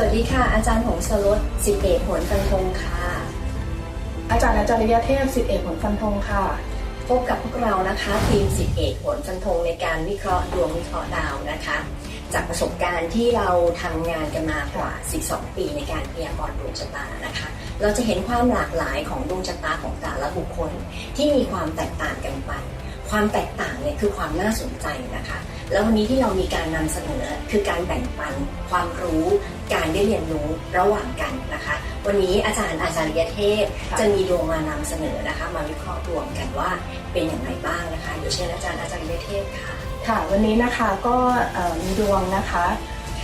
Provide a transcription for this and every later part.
สลดสิบเอกผลฟันธงค่ะ อาจารย์อาจารยเทพสิทธิเอกผลฟันธงค่ะ พบกับพวกเรานะคะทีมสิบเอกผลฟันธงในการวิเคราะห์ดวงวิเคราะห์ดาวนะคะ จากประสบการณ์ที่เราทำงานกันมากว่า 12 ปีในการพยากรณ์ดวงชะตานะคะ เราจะเห็นความหลากหลายของดวงชะตาของแต่ละบุคคลที่มีความแตกต่างกันไป ความแตกต่างเนี่ยคือความน่าสนใจนะคะ แล้ววันนี้ที่เรามีการนำเสนอคือการแบ่งปัน ความรู้การได้เรียนรู้ระหว่างกันนะคะ วันนี้อาจารย์อาจารยเทพค่ะจะมีดวงมานำเสนอนะคะ มาวิเคราะห์ดวงกันว่าเป็นอย่างไรบ้างนะคะเดี๋ยวเชิญอาจารย์อาจารยเทพค่ะ ค่ะ วันนี้นะคะก็เอ่อมีดวงนะคะ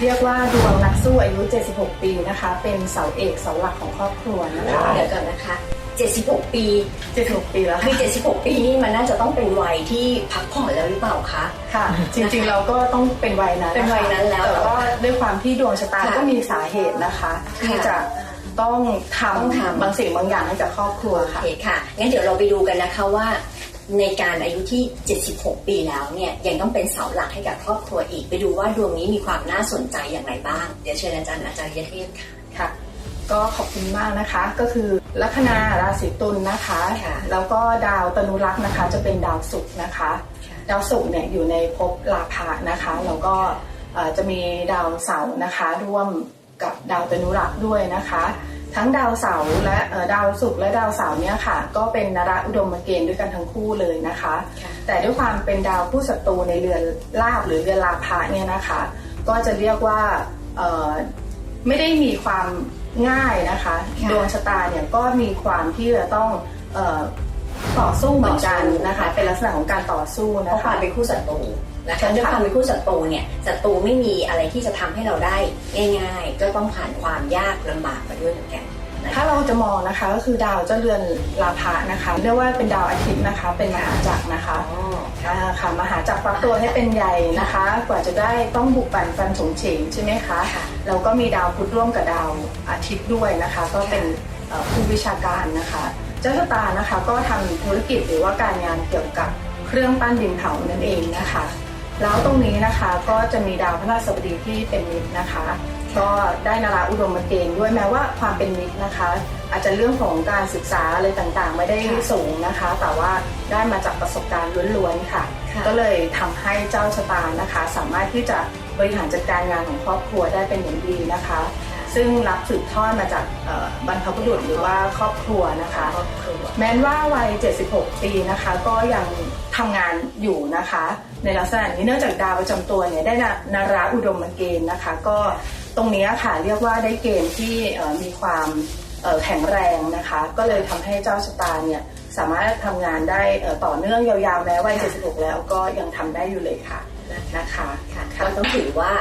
เรียกว่าดวงนักสู้อายุ 76 ปีนะคะ เป็นเสาเอกเสาหลักของครอบครัวนะคะเดี๋ยวก่อนนะคะ 76 ปี 76 ปีแล้วคือค่ะ76 ปีนี่มันน่าจะต้องเป็นวัยที่พักผ่อนแล้วหรือเปล่าคะ ค่ะ จริงๆ เราก็ต้องเป็นวัยนั้นเป็นวัยนั้นแล้วแต่ว่าด้วยความที่ดวงชะตาค่ะก็มีสาเหตุนะคะ ที่จะต้องทต้องทำำบางสิ่งบางอย่างให้กับครอบครัวโอค่ะเคค่ะ งั้นเดี๋ยวเราไปดูกันนะคะว่าในการอายุที่ 76 ปีแล้วเนี่ยยังต้องเป็นเสาหลักให้กับครอบครัวอีก ไปดูว่าดวงนี้มีความน่าสนใจอย่างไรบ้าง เดี๋ยวเชิญอาจารย์อาจารย์ยเทพค่ะค่ะ ก็ขอบคุณมากนะคะ ก็คือลัคนาราศีตุลนะคะ ค่ะแล้วก็ดาวตนุรักษ์นะคะ จะเป็นดาวศุกร์นะคะดาวศุกร์เนี่ยอยู่ในภพลาภะนะคะแล้วก็เอ่อจะมีดาวเสาร์นะคะ ร่วมกับดาวตนุรักษ์ด้วยนะคะ ทั้งดาวเสาร์และเอ่อดาวศุกร์และดาวเสาร์เนี่ยค่ะ ก็เป็นนราอุดมเกณฑ์ด้วยกันทั้งคู่เลยนะคะ ค่ะ แต่ด้วยความเป็นดาวผู้ศัตรูในเรือนลาบหรือเรือนลาภะเนี่ยนะคะ ก็จะเรียกว่าเอ่อไม่ได้มีความ ง่ายนะคะค่ะดวงชะตาเนี่ยก็มีความที่จะต้องเอ่อต่อสู้เหมือนกันนะคะ เป็นลักษณะของการต่อสู้เพนะราะคคะวามเป็นคู่ศัตรูนะคะใช่ค่ะด้วยความเป็นคู่ศัตรูเนี่ยศัตรูไม่มีอะไรที่จะทำให้เราได้ง่าย ๆ ก็ต้องผ่านความยากลำบากมาด้วยเหมือนกันนะคะถ้าเราจะมองนะคะก็คือดาวเจ้าเรือนลาภะนะคะเรียกว่าเป็นดาวอาทิตย์นะคะ เป็นมหาจักรนะคะ อ๋ออ่าค่ะมหาจักรฟักตัวให้เป็นใหญ่นะคะ กว่าจะได้ต้องบุกปั่นฟันฉงเฉงใช่ไหมคะค่ะ แล้วก็มีดาวพุธร่วมกับดาวอาทิตย์ด้วยนะคะ ก็เป็นเอ่อผู้วิชาการนะคะ เจ้าชะตานะคะก็ทำธุรกิจหรือว่าการงานเกี่ยวกับเครื่องปั้นดินเผานั่นเองนะคะ แล้วตรงนี้นะคะก็จะมีดาวพระราชบดีที่เป็นมิตรนะคะ ก็ได้นาราอุดมเกณฑ์ด้วยแม้ว่าความเป็นมิตรนะคะ อาจจะเรื่องของการศึกษาอะไรต่างๆ ไม่ได้ค่ะสูงนะคะ แต่ว่าได้มาจากประสบการณ์ล้วนๆค่ะค่ะก็เลยทำให้เจ้าชะตานะคะ สามารถที่จะบริหารจัดการงานของครอบครัวได้เป็นอย่างดีนะคะ ซึ่งรับสืบทอดมาจากเอ่อบรรพบุรุษหรือว่าครอบครัวนะคะครอบครัวแม้นว่าวัย 76 ปีนะคะ ก็ยังทำงานอยู่นะคะ ในลักษณะนี้เนื่องจากดาวประจำตัวเนี่ยได้นานาราอุดมเกณฑ์นะคะ ก็ตรงนี้ค่ะเรียกว่าได้เกณฑ์ที่เอ่อมีความเอ่อ แข็งแรงนะคะ ก็เลยทำให้เจ้าชะตาเนี่ยสามารถทำงานได้เอ่อต่อเนื่องยาวๆแม้วัยค่ะ76 แล้วก็ยังทำได้อยู่เลยค่ะนะคะค่ะก็ต้องถือว่า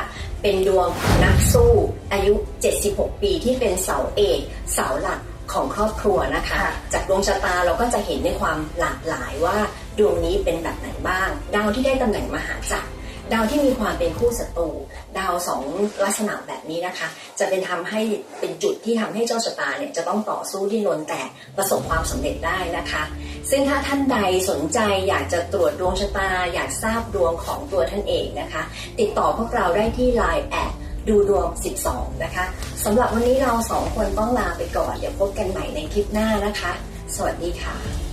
เป็นดวงนักสู้อายุ 76 ปีที่เป็นเสาเอกเสาหลักของครอบครัวนะคะค่ะจากดวงชะตาเราก็จะเห็นในความหลากหลายว่าดวงนี้เป็นแบบไหนบ้าง ดาวที่ได้ตำแหน่งมหาจักร ดาวที่มีความเป็นคู่ศัตรูดาวสองลักษณะแบบนี้นะคะ จะเป็นทำให้เป็นจุดที่ทำให้เจ้าชะตาเนี่ยจะต้องต่อสู้ที่นนแต่ประสบความสำเร็จได้นะคะ ซึ่งถ้าท่านใดสนใจอยากจะตรวจดวงชะตา อยากทราบดวงของตัวท่านเองนะคะ ติดต่อพวกเราได้ที่ Line แอดดูดวง 12 นะคะสำหรับวันนี้เราสองคนต้องลาไปก่อน เดี๋ยวพบกันใหม่ในคลิปหน้านะคะ สวัสดีค่ะ